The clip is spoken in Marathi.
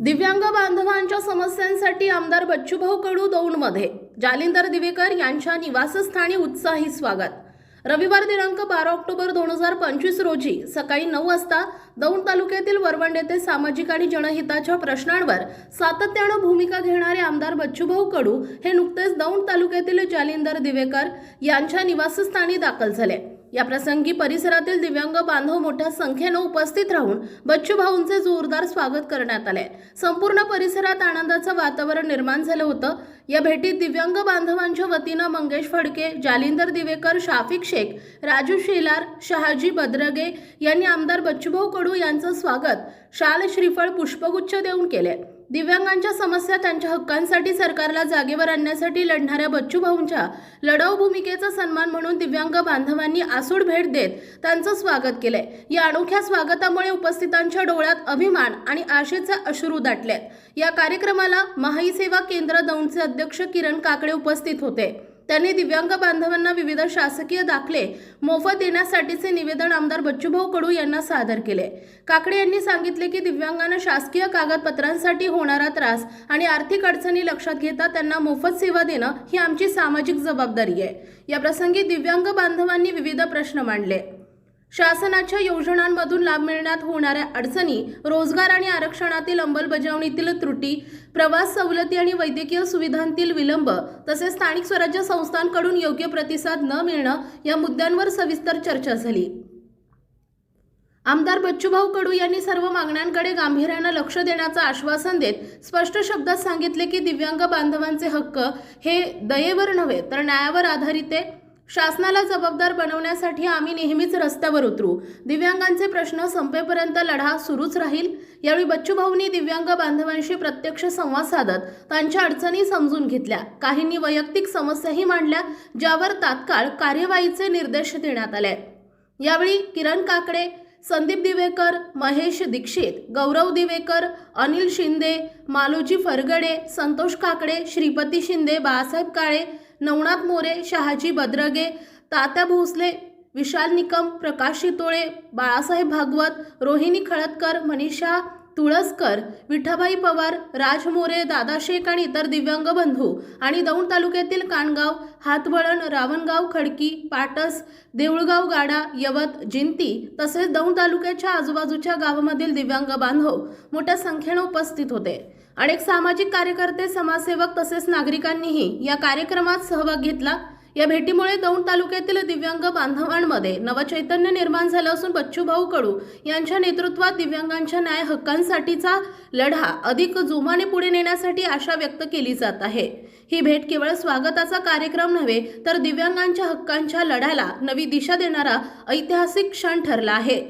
दिव्यांग बांधवांच्या समस्यांसाठी आमदार बच्चूभाऊ कडू दौंडमध्ये जालिंदर दिवेकर यांच्या निवासस्थानी उत्साही स्वागत. रविवार दिनांक बारा ऑक्टोबर दोन हजार पंचवीस रोजी सकाळी नऊ वाजता दौंड तालुक्यातील वरवंड येथे सामाजिक आणि जनहिताच्या प्रश्नांवर सातत्यानं भूमिका घेणारे आमदार बच्चूभाऊ कडू हे नुकतेच दौंड तालुक्यातील जालिंदर दिवेकर यांच्या निवासस्थानी दाखल झाले. या प्रसंगी परिसरातील दिव्यांग बांधव मोठ्या संख्येनं उपस्थित राहून बच्चूभाऊंचे जोरदार स्वागत करण्यात आले संपूर्ण परिसरात आनंदाचं वातावरण निर्माण झालं होतं. या भेटीत दिव्यांग बांधवांच्या वतीनं मंगेश फडके जालिंदर दिवेकर शाफिक शेख राजू शेलार शहाजी बद्रगे यांनी आमदार बच्चूभाऊ कडू यांचं स्वागत शाल श्रीफळ पुष्पगुच्छ देऊन केले. दिव्यांगांच्या समस्या त्यांच्या हक्कांसाठी सरकारला जागेवर आणण्यासाठी लढणाऱ्या बच्चूभाऊंच्या लढाऊ भूमिकेचा सन्मान म्हणून दिव्यांग बांधवांनी आसूड भेट देत त्यांचं स्वागत केलंय. या अनोख्या स्वागतामुळे उपस्थितांच्या डोळ्यात अभिमान आणि आशेचे अश्रू दाटलेत. या कार्यक्रमाला महाई सेवा केंद्र दौंडचे अध्यक्ष किरण काकडे उपस्थित होते. त्यांनी दिव्यांग बांधवांना विविध शासकीय दाखले मोफत देण्यासाठीचे निवेदन आमदार बच्चूभाऊ कडू यांना सादर केले. काकडे यांनी सांगितले की दिव्यांगांना शासकीय कागदपत्रांसाठी होणारा त्रास आणि आर्थिक अडचणी लक्षात घेता त्यांना मोफत सेवा देणं ही आमची सामाजिक जबाबदारी आहे. याप्रसंगी दिव्यांग बांधवांनी विविध प्रश्न मांडले. शासनाच्या योजनांमधून लाभ मिळण्यात होणाऱ्या अडचणी रोजगार आणि आरक्षणातील अंमलबजावणीतील त्रुटी प्रवास सवलती आणि वैद्यकीय सुविधांतील विलंब तसेच स्थानिक स्वराज्य संस्थांकडून योग्य प्रतिसाद न मिळणं या मुद्द्यांवर सविस्तर चर्चा झाली. आमदार बच्चूभाऊ कडू यांनी सर्व मागण्यांकडे गांभीर्यानं लक्ष देण्याचं आश्वासन देत स्पष्ट शब्दात सांगितले की दिव्यांग बांधवांचे हक्क हे दयेवर नव्हे तर न्यायावर आधारित आहे. शासनाला जबाबदार बनवण्यासाठी आम्ही नेहमीच रस्त्यावर उतरू. दिव्यांगांचे प्रश्न संपेपर्यंत लढा सुरूच राहील. यावेळी बच्चूभाऊंनी दिव्यांग बांधवांशी प्रत्यक्ष संवाद साधत त्यांच्या अडचणी समजून घेतल्या. काहींनी वैयक्तिक समस्याही मांडल्या ज्यावर तात्काळ कार्यवाहीचे निर्देश देण्यात आले. यावेळी किरण काकडे संदीप दिवेकर महेश दीक्षित गौरव दिवेकर अनिल शिंदे मालोजी फरगडे संतोष काकडे श्रीपती शिंदे बाळासाहेब काळे नवनाथ मोरे शहाजी बद्रगे तात्या भोसले विशाल निकम प्रकाश शितोळे बाळासाहेब भागवत रोहिणी खळदकर मनीषा तुळसकर विठाबाई पवार राज मोरे दादा शेख आणि इतर दिव्यांग बंधू आणि दौंड तालुक्यातील काणगाव हातवळण रावणगाव खडकी पाटस देऊळगाव गाडा यवत जिंती तसेच दौंड तालुक्याच्या आजूबाजूच्या गावामधील दिव्यांग बांधव मोठ्या संख्येने उपस्थित होते. अनेक सामाजिक कार्यकर्ते समाजसेवक तसेच नागरिकांनीही या कार्यक्रमात सहभाग घेतला. या भेटीमुळे दौंड तालुक्यातील दिव्यांग बांधवांमध्ये नवचैतन्य निर्माण झालं असून बच्चूभाऊ कडू यांच्या नेतृत्वात दिव्यांगांच्या न्याय हक्कांसाठीचा लढा अधिक जोमाने पुढे नेण्यासाठी आशा व्यक्त केली जात आहे. ही भेट केवळ स्वागताचा कार्यक्रम नव्हे तर दिव्यांगांच्या हक्कांच्या लढ्याला नवी दिशा देणारा ऐतिहासिक क्षण ठरला आहे.